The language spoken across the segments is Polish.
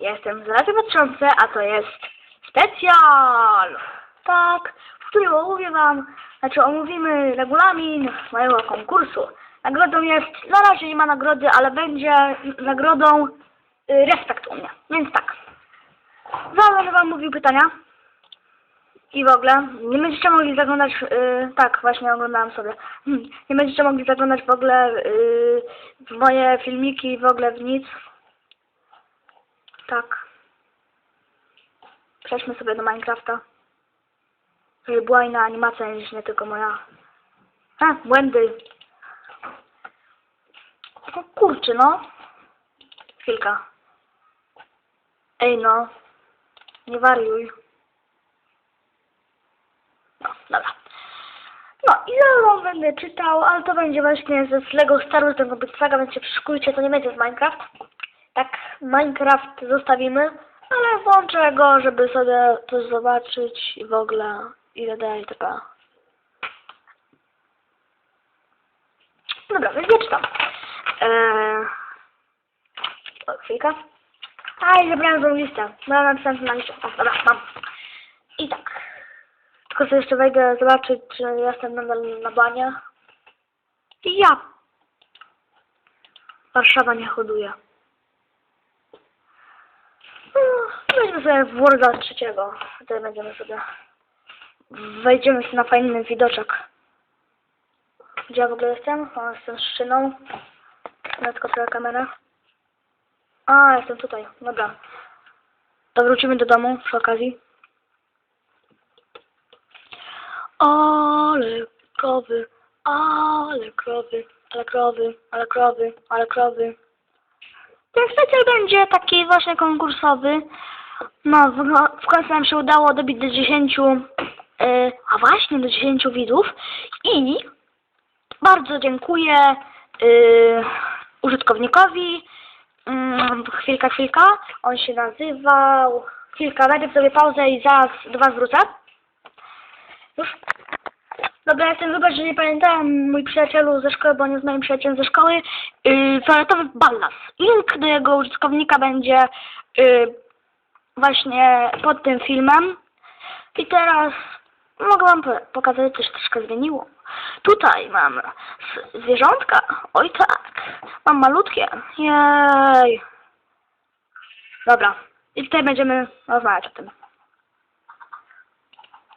jestem z Radia Patrzące, a to jest specjal! Tak, w którym omówię Wam, znaczy omówimy regulamin mojego konkursu. Nagrodą jest, na razie nie ma nagrody, ale będzie nagrodą y, respekt u mnie, więc tak. Będę Wam mówił pytania. I w ogóle nie będziecie mogli zaglądać, yy, tak właśnie oglądałam sobie, Hmm, nie będziecie mogli zaglądać w ogóle yy, w moje filmiki, w ogóle w nic. Tak. Przejdźmy sobie do Minecrafta. Żeby była inna animacja niż nie tylko moja. A, błędy. O kurczę, no. Chwilka. Ej no. Nie wariuj. No, dobra. No i zaraz będę czytał, ale to będzie właśnie ze Lego Star Wars tego Big Saga, więc się przyszkujcie, to nie będzie z Minecraft. Tak, Minecraft zostawimy, ale włączę go, żeby sobie to zobaczyć i w ogóle ile daje taka. Dobra, więc ja czytam. Eee... O, chwilkę. A, i zebrałem złą listę. No, napisałem na liście. O, dobra, mam. I tak. Tylko sobie jeszcze wejdę zobaczyć, czy jestem nadal na banie. I ja. Warszawa nie hoduje. No, Weźmy sobie Worda trzeciego. Tutaj będziemy sobie... Wejdziemy sobie na fajny widoczek. Gdzie ja w ogóle jestem? O, jestem z szyną. Ja tylko trochę kamerę. A, jestem tutaj. Dobra. To wrócimy do domu przy okazji. Ale krowy, ale krowy, ale krowy, ale krowy, ale krowy. Ten specjal będzie taki właśnie konkursowy. No, w, w końcu nam się udało dobić do 10, yy, a właśnie do 10 widzów. I bardzo dziękuję yy, użytkownikowi. Mm, chwilka, chwilka. On się nazywał... Chwilka, najpierw sobie pauzę i zaraz do Was wrócę. Już? Dobra, ja chcę wybacz, że nie pamiętałem mój przyjacielu ze szkoły, bo on jest moim przyjacielem ze szkoły. Yy, fioletowy Ballas. Link do jego użytkownika będzie yy, właśnie pod tym filmem. I teraz mogę wam po- pokazać, coś troszkę zmieniło. Tutaj mam zwierzątka. Oj tak. Mam malutkie. Jej. Dobra. I tutaj będziemy rozmawiać o tym.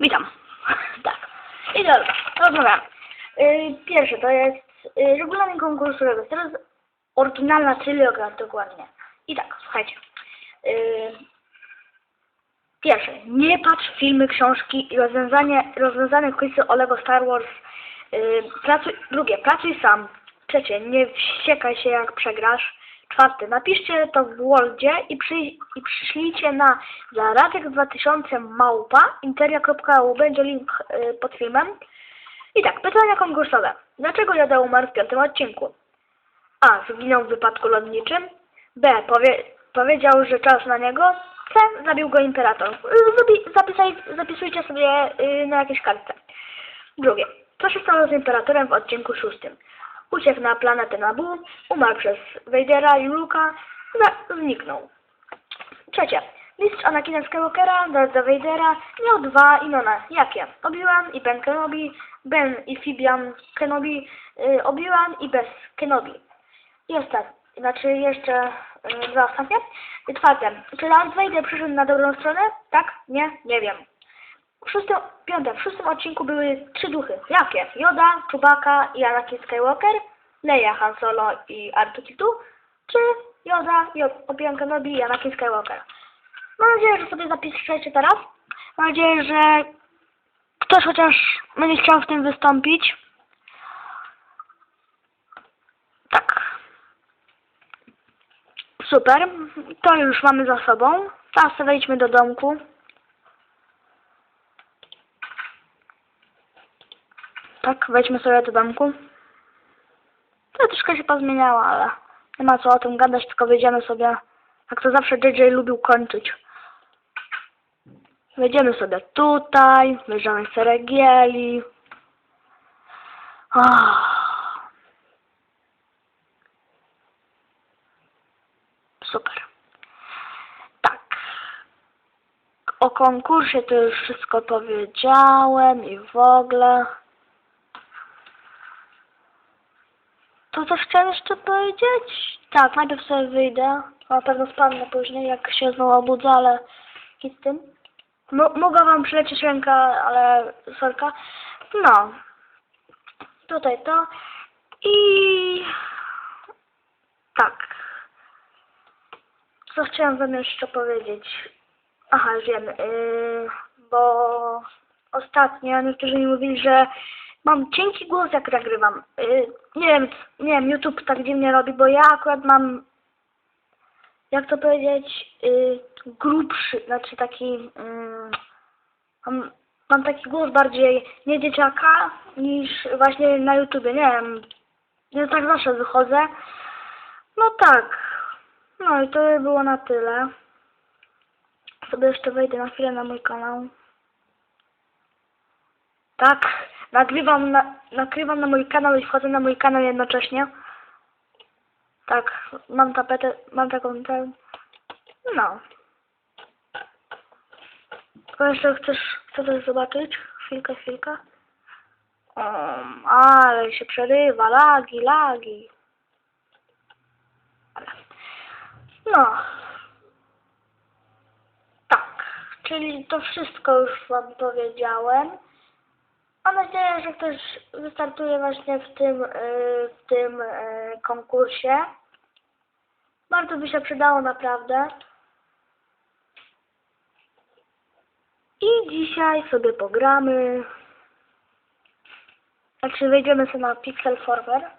Witam. tak. I dobra, rozmawiamy. Yy, pierwsze to jest yy, regulamin konkursu. Teraz oryginalna trylogia dokładnie. I tak, słuchajcie. Yy, pierwsze, nie patrz filmy, książki i rozwiązanie, rozwiązane quizy o Lego Star Wars. Yy, pracuj, drugie, pracuj sam. Trzecie, nie wściekaj się jak przegrasz. Czwarte, napiszcie to w Wordzie i, przy, i przyślijcie na zaratek 2000 małpa interia.eu. Będzie link y, pod filmem. I tak, pytania konkursowe. Dlaczego Yoda umarł w piątym odcinku? A. Zginął w wypadku lotniczym. B. Powie, powiedział, że czas na niego. C. Zabił go imperator. Y, Zapi, zapisaj, zapisujcie sobie y, na jakieś kartce. Drugie. Co się stało z imperatorem w odcinku szóstym? Uciekł na planetę Nabu, umarł przez Vadera i Luka, zniknął. Trzecie. Mistrz Anakina Skywalkera, Darth Vadera miał dwa imiona. Jakie? Obi-Wan i Ben Kenobi, Ben i Fibian Kenobi, y, Obi-Wan i Bess Kenobi. I ostatnie, znaczy jeszcze y, dwa ostatnie. Czwarte. Czy Darth Vader przyszedł na dobrą stronę? Tak? Nie? Nie wiem. W szóstym, piąte, w szóstym odcinku były trzy duchy. Jakie? Yoda, Chewbacca i Anakin Skywalker, Leia, Han Solo i R2-D2, czy Yoda i Obi-Wan Kenobi i Anakin Skywalker. Mam nadzieję, że sobie zapiszecie teraz. Mam nadzieję, że ktoś chociaż będzie chciał w tym wystąpić. Tak. Super. To już mamy za sobą. Teraz wejdźmy do domku. Tak, wejdźmy sobie do domku. To troszkę się pozmieniało, ale nie ma co o tym gadać, tylko wejdziemy sobie, jak to zawsze JJ lubił kończyć. Wejdziemy sobie tutaj, bierzemy ceregieli. Oh. Super. o konkursie to już wszystko powiedziałem i w ogóle. To coś chciałem jeszcze powiedzieć? Tak, najpierw sobie wyjdę. Na pewno spadnę później, jak się znowu obudzę, ale hit z tym. Mo- mogła wam przylecieć ręka, ale sorka. No. Tutaj to. I... Tak. Co chciałam wam jeszcze powiedzieć? Aha, wiem. Yy, bo ostatnio niektórzy mi mówili, że mam cienki głos jak nagrywam. Yy, nie wiem, nie wiem, YouTube tak dziwnie robi, bo ja akurat mam jak to powiedzieć, yy, grubszy, znaczy taki, yy, mam, mam taki głos bardziej nie dzieciaka niż właśnie na YouTubie, nie wiem, ja tak zawsze wychodzę. No tak, no i to by było na tyle. Sobie jeszcze wejdę na chwilę na mój kanał. Tak, nagrywam na, nagrywam na mój kanał i wchodzę na mój kanał jednocześnie. Tak, mam tapetę, mam taką tę. No. Tylko jeszcze chcesz, coś zobaczyć? Chwilkę, chwilkę. Um, ale się przerywa, lagi, lagi. No. Tak, czyli to wszystko już Wam powiedziałem. Mam nadzieję, że ktoś wystartuje właśnie w tym, y, w tym y, konkursie. Bardzo by się przydało naprawdę. I dzisiaj sobie pogramy. Znaczy wejdziemy sobie na Pixel Former.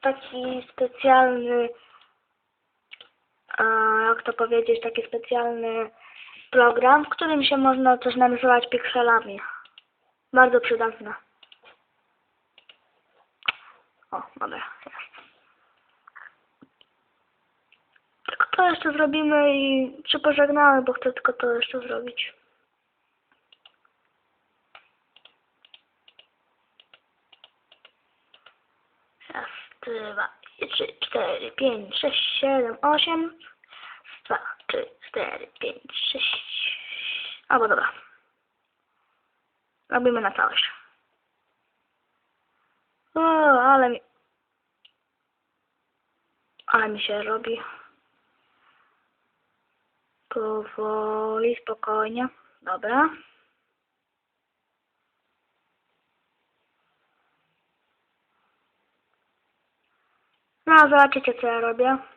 Taki specjalny, jak to powiedzieć, taki specjalny program, w którym się można coś narysować pikselami. Bardzo przydatne. O, dobra. Tylko to jeszcze zrobimy i się pożegnamy, bo chcę tylko to jeszcze zrobić. Raz, dwa, trzy, cztery, pięć, sześć, siedem, osiem. Dwa, trzy, cztery, pięć, sześć. Albo dobra. Robimy na całość. O, ale mi... Ale mi się robi. Powoli, spokojnie. Dobra. No, zobaczycie co ja robię.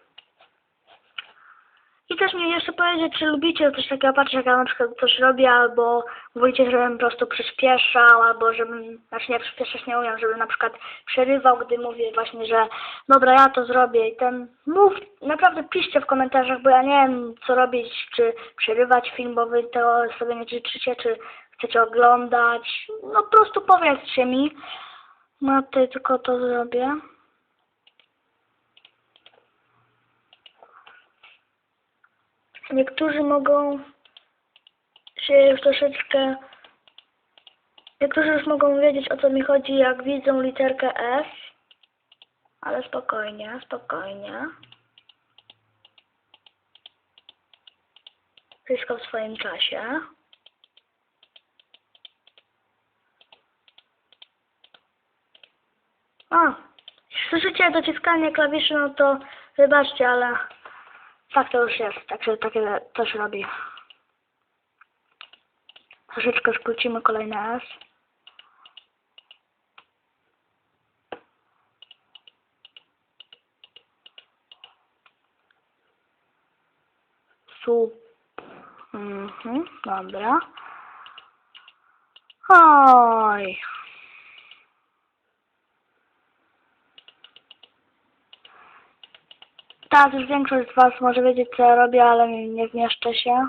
I też mnie jeszcze powiedzieć, czy lubicie coś takiego, patrzeć jak ja na przykład coś robię, albo mówicie, żebym po prostu przyspieszał, albo żebym, znaczy nie przyspieszać nie umiem, żebym na przykład przerywał, gdy mówię właśnie, że dobra, ja to zrobię i ten, mów, naprawdę piszcie w komentarzach, bo ja nie wiem co robić, czy przerywać film, bo wy to sobie nie życzycie, czy chcecie oglądać, no po prostu powiedzcie mi, no to tylko to zrobię. Niektórzy mogą się już troszeczkę. Niektórzy już mogą wiedzieć o co mi chodzi, jak widzą literkę F. Ale spokojnie, spokojnie. Wszystko w swoim czasie. A, słyszycie dociskanie klawiszy, no to wybaczcie, ale tak to już jest, także takie coś robi. Troszeczkę skrócimy kolejne S. Su. Mhm, dobra. Oj. Teraz już większość z Was może wiedzieć, co ja robię, ale nie, zmieszczę się.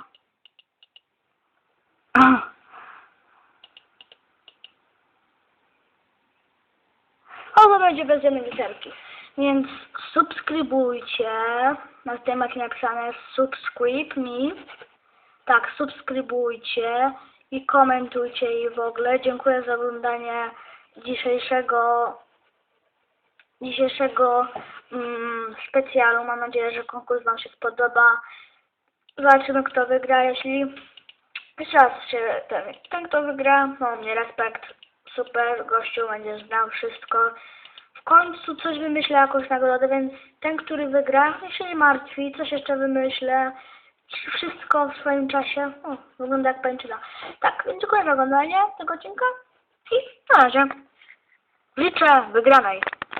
O, to będzie bez jednej literki. Więc subskrybujcie. Na tym jak napisane jest subscribe me. Tak, subskrybujcie i komentujcie i w ogóle. Dziękuję za oglądanie dzisiejszego dzisiejszego mm, specjalu. Mam nadzieję, że konkurs Wam się spodoba. Zobaczymy, kto wygra. Jeśli Jeszcze raz się ten, ten kto wygra, ma u mnie respekt, super, gościu będzie znał wszystko. W końcu coś wymyślę, jakąś nagrodę, więc ten, który wygra, się nie martwi, coś jeszcze wymyślę. Wszystko w swoim czasie. O, wygląda jak pęczyna. Tak, więc dziękuję za oglądanie tego odcinka i na razie. Liczę wygranej.